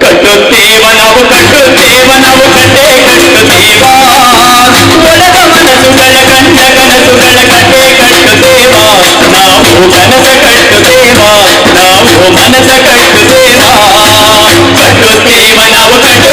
కట్టు తీవనవు కట్టు తీవనవు కట్టే కట్టు తీవా తొలగ మనసు గల కంట కనసు గల కట్టే కట్టు దేవా నావు మనస కట్టు దేవా నావు మనస కట్టు దేవా కట్టు